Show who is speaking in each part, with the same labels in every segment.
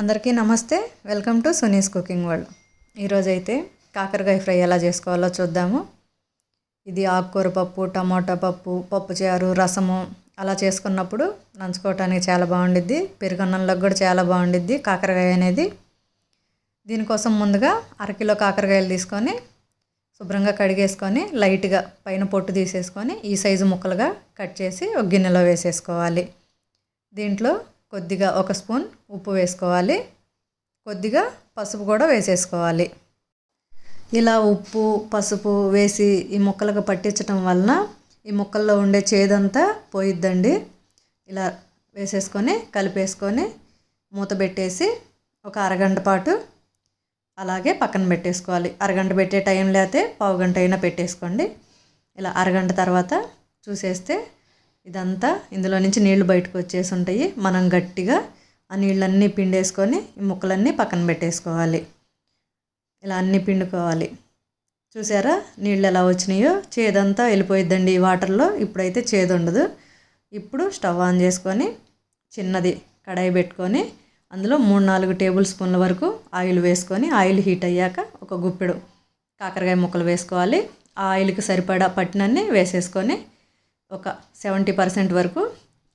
Speaker 1: అందరికీ నమస్తే. Welcome to Suni's cooking world. ఈరోజైతే కాకరకాయ ఫ్రై ఎలా చేసుకోవాలో చూద్దాము. ఇది ఆకుకూర పప్పు టమాటా పప్పు పప్పు చారు రసము అలా చేసుకున్నప్పుడు నంచుకోవటానికి చాలా బాగుండిద్ది. పెరుగన్నంలోకి కూడా చాలా బాగుండిద్ది కాకరకాయ అనేది. దీనికోసం ముందుగా అరకిలో కాకరకాయలు తీసుకొని శుభ్రంగా కడిగేసుకొని లైట్గా పైన పొట్టు తీసేసుకొని ఈ సైజు ముక్కలుగా కట్ చేసి ఒక గిన్నెలో వేసేసుకోవాలి. దీంట్లో కొద్దిగా ఒక స్పూన్ ఉప్పు వేసుకోవాలి. కొద్దిగా పసుపు కూడా వేసేసుకోవాలి. ఇలా ఉప్పు పసుపు వేసి ఈ ముక్కలకు పట్టించటం వలన ఈ ముక్కల్లో ఉండే చేదంతా పోయిద్దండి. ఇలా వేసేసుకొని కలిపేసుకొని మూత పెట్టేసి ఒక అరగంట పాటు అలాగే పక్కన పెట్టేసుకోవాలి. అరగంట పెట్టే టైం లేకపోతే పావు గంట అయినా పెట్టేసుకోండి. ఇలా అరగంట తర్వాత చూసేస్తే ఇదంతా ఇందులో నుంచి నీళ్ళు బయటకు వచ్చేసి ఉంటాయి. మనం గట్టిగా ఆ నీళ్ళన్నీ పిండేసుకొని ఈ ముక్కలన్నీ పక్కన పెట్టేసుకోవాలి. ఇలా అన్నీ పిండుకోవాలి. చూసారా? నీళ్ళు ఎలా వచ్చినాయో? చేదంతా వెళ్ళిపోయిద్దండి ఈ వాటర్లో. ఇప్పుడైతే చేదు ఉండదు. ఇప్పుడు స్టవ్ ఆన్ చేసుకొని చిన్నది కడాయి పెట్టుకొని అందులో మూడు నాలుగు టేబుల్ స్పూన్ల వరకు ఆయిల్ వేసుకొని ఆయిల్ హీట్ అయ్యాక ఒక గుప్పెడు కాకరకాయ ముక్కలు వేసుకోవాలి. ఆ ఆయిల్కి సరిపడా పట్టినన్ని వేసేసుకొని ఒక సెవెంటీ పర్సెంట్ వరకు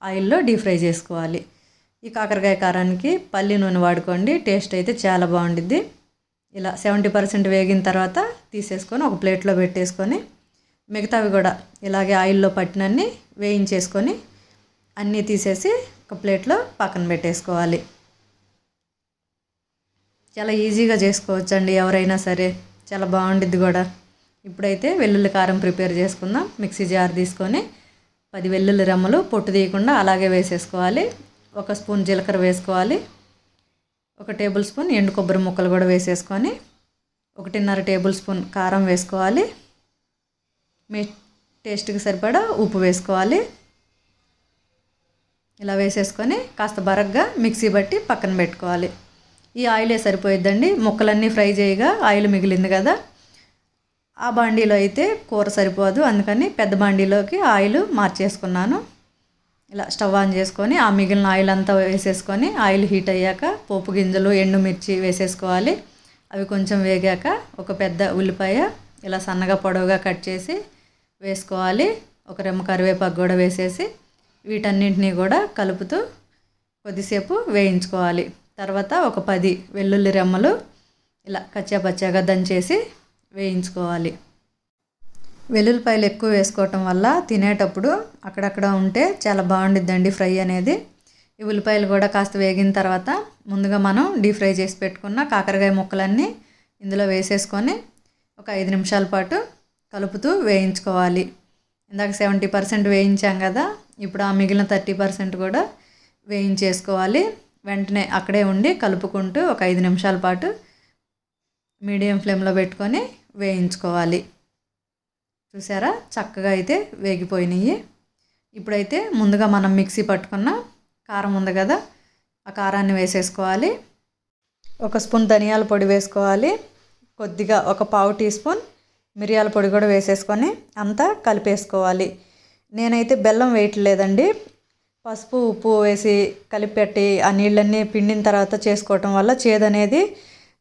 Speaker 1: ఆయిల్లో డీప్ ఫ్రై చేసుకోవాలి. ఈ కాకరకాయ కారానికి పల్లి నూనె వాడుకోండి టేస్ట్ అయితే చాలా బాగుండిద్ది. ఇలా సెవెంటీ పర్సెంట్ వేగిన తర్వాత తీసేసుకొని ఒక ప్లేట్లో పెట్టేసుకొని మిగతావి కూడా ఇలాగే ఆయిల్లో పట్టినన్ని వేయించేసుకొని అన్నీ తీసేసి ఒక ప్లేట్లో పక్కన పెట్టేసుకోవాలి. చాలా ఈజీగా చేసుకోవచ్చండి ఎవరైనా సరే. చాలా బాగుండిద్ది కూడా. ఇప్పుడైతే వెల్లుల్లి కారం ప్రిపేర్ చేసుకుందాం. మిక్సీ జార్ తీసుకొని పది వెల్లుల్లి రెమ్మలు పొట్టు తీయకుండా అలాగే వేసేసుకోవాలి. ఒక స్పూన్ జీలకర్ర వేసుకోవాలి. ఒక టేబుల్ స్పూన్ ఎండు కొబ్బరి ముక్కలు కూడా వేసేసుకొని ఒకటిన్నర టేబుల్ స్పూన్ కారం వేసుకోవాలి. మీ టేస్ట్కి సరిపడా ఉప్పు వేసుకోవాలి. ఇలా వేసేసుకొని కాస్త బరగ్గా మిక్సీ బట్టి పక్కన పెట్టుకోవాలి. ఈ ఆయిలే సరిపోయిద్దండి. ముక్కలన్నీ ఫ్రై చేయగా ఆయిల్ మిగిలింది కదా. ఆ బాండీలో అయితే కూర సరిపోదు. అందుకని పెద్ద బాండీలోకి ఆయిల్ మార్చేసుకున్నాను. ఇలా స్టవ్ ఆన్ చేసుకొని ఆ మిగిలిన ఆయిల్ అంతా వేసేసుకొని ఆయిల్ హీట్ అయ్యాక పోపు గింజలు ఎండుమిర్చి వేసేసుకోవాలి. అవి కొంచెం వేగాక ఒక పెద్ద ఉల్లిపాయ ఇలా సన్నగా పొడవుగా కట్ చేసి వేసుకోవాలి. ఒక రెమ్మ కరివేపాకు కూడా వేసేసి వీటన్నింటినీ కూడా కలుపుతూ కొద్దిసేపు వేయించుకోవాలి. తర్వాత ఒక పది వెల్లుల్లి రెమ్మలు ఇలా కచ్చా పచ్చాగా దంచేసి వేయించుకోవాలి. వెల్లుల్లిపాయలు ఎక్కువ వేసుకోవటం వల్ల తినేటప్పుడు అక్కడక్కడ ఉంటే చాలా బాగుండిద్దండి ఫ్రై అనేది. ఈ ఉల్లిపాయలు కూడా కాస్త వేగిన తర్వాత ముందుగా మనం డీప్ ఫ్రై చేసి పెట్టుకున్న కాకరకాయ ముక్కలన్నీ ఇందులో వేసేసుకొని ఒక ఐదు నిమిషాల పాటు కలుపుతూ వేయించుకోవాలి. ఇందాక సెవెంటీ పర్సెంట్ వేయించాం కదా ఇప్పుడు ఆ మిగిలిన థర్టీ పర్సెంట్ కూడా వేయించేసుకోవాలి. వెంటనే అక్కడే ఉండి కలుపుకుంటూ ఒక ఐదు నిమిషాల పాటు మీడియం ఫ్లేమ్లో పెట్టుకొని వేయించుకోవాలి. చూసారా? చక్కగా అయితే వేగిపోయినాయి. ఇప్పుడైతే ముందుగా మనం మిక్సీ పట్టుకున్న కారం ఉంది కదా ఆ కారాన్ని వేసేసుకోవాలి. ఒక స్పూన్ ధనియాల పొడి వేసుకోవాలి. కొద్దిగా ఒక పావు టీ స్పూన్ మిరియాల పొడి కూడా వేసేసుకొని అంతా కలిపేసుకోవాలి. నేనైతే బెల్లం వేయట్లేదండి. పసుపు ఉప్పు వేసి కలిపెట్టి ఆ నీళ్ళన్నీ పిండిన తర్వాత చేసుకోవటం వల్ల చేదనేది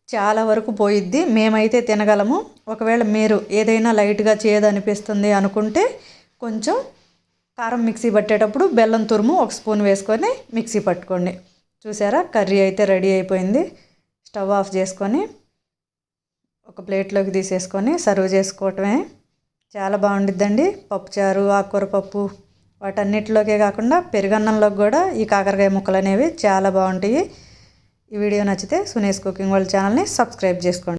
Speaker 1: చాలా వరకు పోయిద్ది. మేమైతే తినగలము. ఒకవేళ మీరు ఏదైనా లైట్గా చేయదు అనిపిస్తుంది అనుకుంటే కొంచెం కారం మిక్సీ పట్టేటప్పుడు బెల్లం తురుము ఒక స్పూన్ వేసుకొని మిక్సీ పట్టుకోండి. చూసారా? కర్రీ అయితే రెడీ అయిపోయింది. స్టవ్ ఆఫ్ చేసుకొని ఒక ప్లేట్లోకి తీసేసుకొని సర్వ్ చేసుకోవటమే. చాలా బాగుండిద్దండి. పప్పుచారు ఆకుకూర పప్పు వాటన్నిటిలోకే కాకుండా పెరుగన్నంలోకి కూడా ఈ కాకరకాయ ముక్కలు అనేవి చాలా బాగుంటాయి. ఈ వీడియో నచ్చితే సునేష్ కుకింగ్ వాళ్ళ ఛానల్ని సబ్స్క్రైబ్ చేసుకోండి.